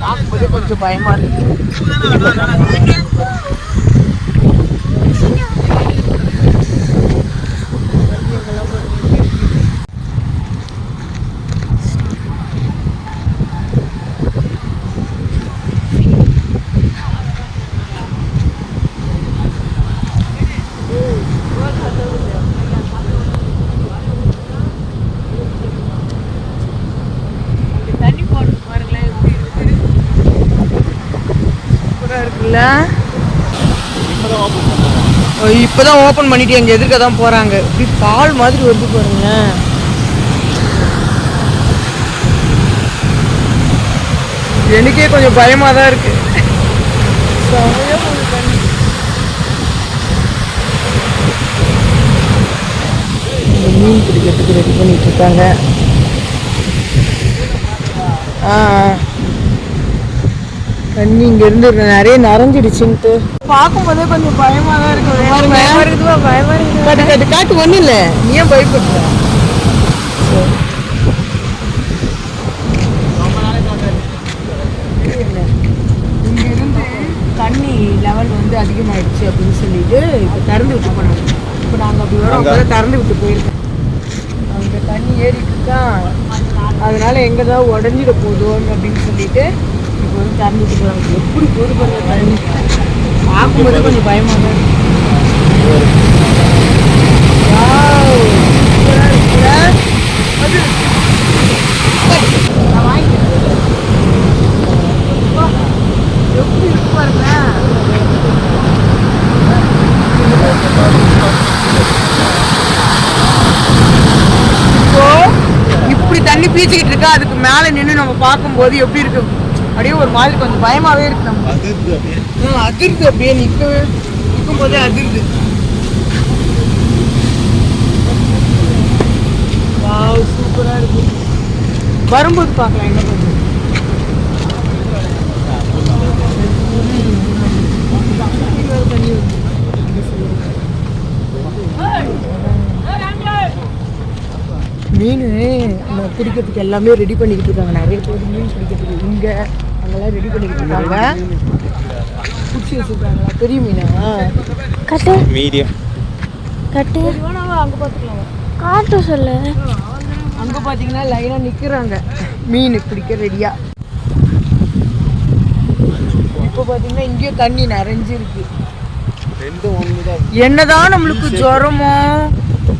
பார்க்கும்போது கொஞ்சம் பயமாக இருக்குது சூப்பராக இருக்குல்ல ஓ, இப்பதான் ஓபன் பண்ணிட்டு எங்க எதிர்க்க தான் போறாங்க. இப்படி பால் மாதிரி வந்து பாருங்க எனக்கே கொஞ்சம் பயமா தான் இருக்கு மீன் பிடிக்கிறதுக்கு ரெடி பண்ணிட்டு இருக்காங்க. ஆ ஆ. தண்ணி இங்க இருந்து நிறைய நிறைஞ்சிடுச்சுன்ட்டு. பார்க்கும்போதே கொஞ்சம் பயமா தான் இருக்கு. பயமா இருக்குதுவா பயமா இருக்குது காட்டு காட்டு காட்டு ஒண்ணு இல்ல. நீ ஏன் பயப்படுற சரி. இல்ல. இங்க இருந்து தண்ணி லெவல் வந்து அதிகமாயிடுச்சு அப்படின்னு சொல்லிட்டு இப்போ திறந்து விட்டு போனாங்க இப்போ நாங்கள் அப்படி வரோம். திறந்து விட்டு போயிருக்கோம். அங்கே தண்ணி ஏறிட்டு இருக்கா? அதனால எங்கே தான் உடஞ்சிட போதும் அப்படின்னு சொல்லிட்டு இப்போ வந்து திறந்து எப்படி போது பாருங்க தண்ணி? பார்க்கும்போது கொஞ்சம் பயமாக தான் இருக்கு. நான் வாங்கிக்கிறேன். எப்படி இருக்கு பாருங்களேன் இப்படி தண்ணி பீச்சிக்கிட்டு இருக்கா? அதுக்கு மேலே நின்று நம்ம பார்க்கும்போது எப்படி இருக்கு? அப்படியே ஒரு மாதிரி கொஞ்சம் பயமாவே இருக்கு நம்ம ஆ, அதிருது அப்படியே நிக்க நிற்கும் போதே அதிருது வாவ் சூப்பரா இருக்கு. வரும்போது பார்க்கலாம் என்ன மீன் நம்ம பிடிக்கிறதுக்கு எல்லாமே ரெடி பண்ணிக்கிட்டு இருக்காங்க நிறைய பேர் மீன் பிடிக்கிறதுக்கு இங்கே அங்கெல்லாம் ரெடி பண்ணிக்கிட்டு இருக்காங்க பிடிச்சி வச்சுருக்காங்களா? பெரிய மீனா? கட்டு. மீடியம். கட்டு. அங்கே பார்த்துக்கலாம் காட்டு சொல்லு. அங்கே பார்த்தீங்கன்னா லைனாக நிற்கிறாங்க மீன் பிடிக்க ரெடியாக இப்போ பார்த்தீங்கன்னா இங்கேயும் தண்ணி நிறைஞ்சிருக்கு. ரெண்டும் ஒன்று தான் என்னதான் நம்மளுக்கு ஜுரமோ?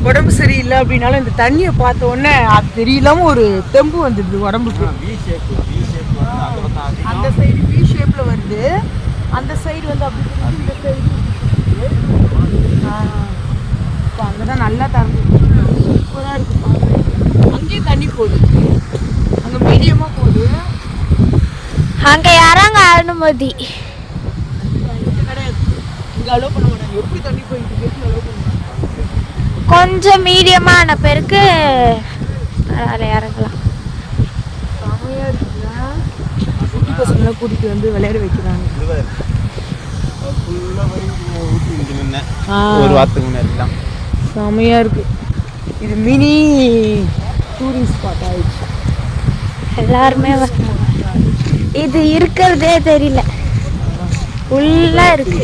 உடம்பு சரியில்லை அப்படின்னாலும் இந்த தண்ணியை பார்த்த உடனே அது தெரியலாம ஒரு தெம்பு வந்துடுது உடம்புக்கு. வி ஷேப் வி ஷேப் வந்து அந்த சைடு வி ஷேப்ல வருது. அந்த சைடு வந்து அப்படி திரும்பி இந்த சைடு இப்போ அங்கே தான் நல்லா திறந்து சூப்பராக இருக்கு. அங்கேயும் தண்ணி போகுது. அங்கே மீடியமாக போகுது. அங்க யாராங்க அனுமதி இங்க கிடையாது. இங்கே அலோவ் பண்ண மாட்டாங்க. எப்படி தண்ணி போயிட்டு அலோவ் பண்ண கொஞ்சம் மீடியமான பேருக்கு அதில் இறங்கலாம். குட்டி பசங்களை கூட்டிட்டு வந்து விளையாட வைக்கிறாங்க. இதுவாக ஃபுல்லாக வரைக்கும் ஊற்றி இங்கே நின்னேன் ஆ. ஒரு வாரத்துக்கு முன்னாடி தான் செமையா இருக்கு. இது மினி டூரிஸ்ட் ஸ்பாட் ஆயிடுச்சு. எல்லாருமே இது இருக்கிறதே தெரியல. உள்ள இருக்கு.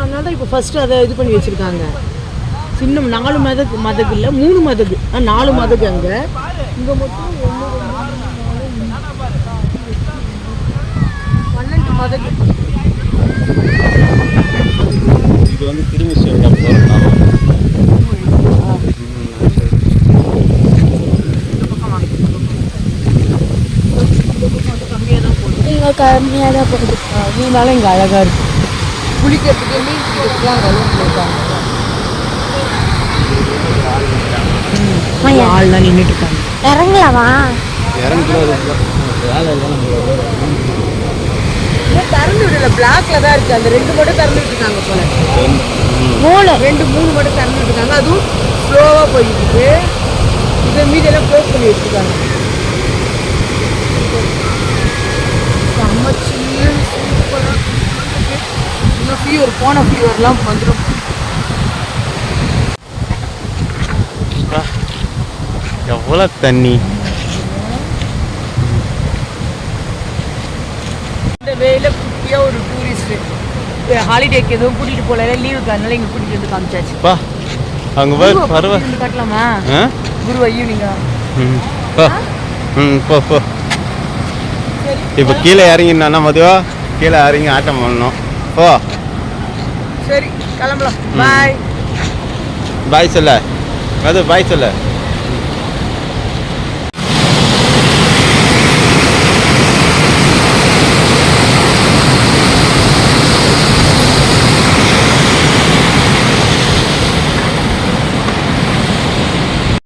அதனால தான் இப்போ ஃபர்ஸ்ட் அதை இது பண்ணி வச்சிருக்காங்க. சின்ன நாலு மதகு மதகு இல்லை மூணு மதகு. நாலு மதகு அங்கே. இங்கே மட்டும் பன்னெண்டு மதகு. இது வந்து திரும்பி இங்க கம்மியாக தான் போகுது அதனால இங்கே அழகாக இருக்கு. குளிக்கிறதுக்கு மீன் அலோவ் பண்ணியிருக்காங்க ஐயா. ஆள்லாம் நின்றுட்டு இருக்காங்க இறங்கலாமா திறந்து விடல. பிளாக்ல தான் இருக்கு. அந்த ரெண்டு மட்டும் திறந்து விட்டுருக்காங்க போல. மூணு ரெண்டு மூணு மட்டும் திறந்து விட்டுருக்காங்க. அதுவும் ஸ்லோவாக போயிட்டு இருக்கு. இதை மீதி எல்லாம் க்ளோஸ் பண்ணி வச்சுருக்காங்க. போன ஃபீவர்லாம் வந்துடும் எவ்வளோ தண்ணி? இந்த வேல குட்டியா ஒரு டூரிஸ்ட் ஹாலிடேக்கு எதுவும் கூட்டிட்டு போல லீவுக்கு அதனால இங்க கூட்டிட்டு வந்து காமிச்சாச்சு. பா அங்கே குருவை பரவ. காட்டலாமா? குருவா ஈவினிங்கா ம் போ ம் போ போ. இப்போ கீழே இறங்கினா மதுவா? கீழே இறங்கி ஆட்டம் பண்ணணும் போ. சரி கிளம்பலாம். பாய் பாய் சொல்ல. மது பாய் சொல்ல.